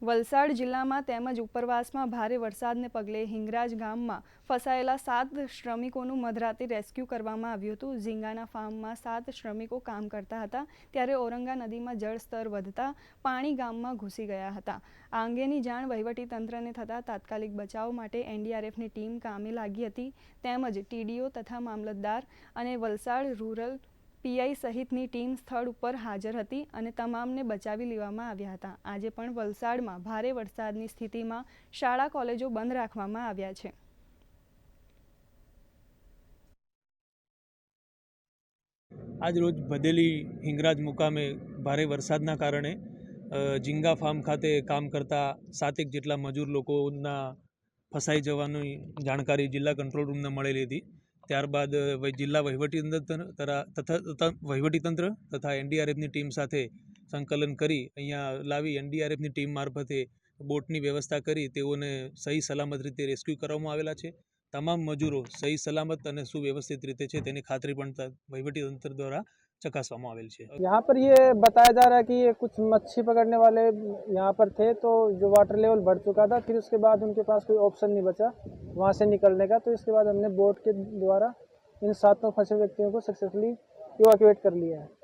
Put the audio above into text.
વલસાડ જિલ્લામાં તેમજ ઉપરવાસમાં ભારે વરસાદને પગલે હિંગરાજ ગામમાં ફસાયેલા સાત શ્રમિકોનું મધરાતે રેસ્ક્યુ કરવામાં આવ્યું હતું. ઝીંગાના ફાર્મમાં સાત શ્રમિકો કામ કરતા હતા. ત્યારે ઔરંગા નદીમાં જળસ્તર વધતા પાણી ગામમાં ઘૂસી ગયા હતા. આ અંગેની જાણ વહીવટીતંત્રને થતાં તાત્કાલિક બચાવ માટે એનડીઆરએફની ટીમ કામે લાગી હતી. તેમજ ટીડીઓ તથા મામલતદાર અને વલસાડ રૂરલ પીઆઈ સહિતની ટીમ સ્થળ ઉપર હાજર હતી અને તમામને બચાવી લેવામાં આવ્યા હતા. આજે પણ વલસાડમાં ભારે વરસાદની સ્થિતિમાં શાળા, કોલેજો બંધ રાખવામાં આવ્યા છે. આજ રોજ ભદેલી હિંગરાજ મુકામે ભારે વરસાદના કારણે ઝીંગા ફાર્મ ખાતે કામ કરતા સાતેક જેટલા મજૂર લોકોના ફસાઈ જવાની જાણકારી જિલ્લા કંટ્રોલ રૂમને મળેલી હતી. ત્યારબાદ જિલ્લા વહીવટીતંત્ર તરા- તથા તથા વહીવટીતંત્ર તથા એનડીઆરએફની ટીમ સાથે સંકલન કરી, અહીંયા લાવી એનડીઆરએફની ટીમ મારફતે બોટની વ્યવસ્થા કરી, તેઓને સહી સલામત રીતે રેસ્ક્યુ કરવામાં આવેલા છે. તમામ મજૂરો સહી સલામત અને સુવ્યવસ્થિત રીતે છે, તેની ખાતરી પણ વહીવટી વહીવટીતંત્ર દ્વારા चकासवामा यहाँ पर ये बताया जा रहा है कि ये कुछ मच्छी पकड़ने वाले यहाँ पर थे तो जो वाटर लेवल बढ़ चुका था, फिर उसके बाद उनके पास कोई ऑप्शन नहीं बचा वहाँ से निकलने का तो इसके बाद हमने बोट के द्वारा इन सातों फंसे व्यक्तियों को सक्सेसफुली इवाक्यूएट कर लिया है।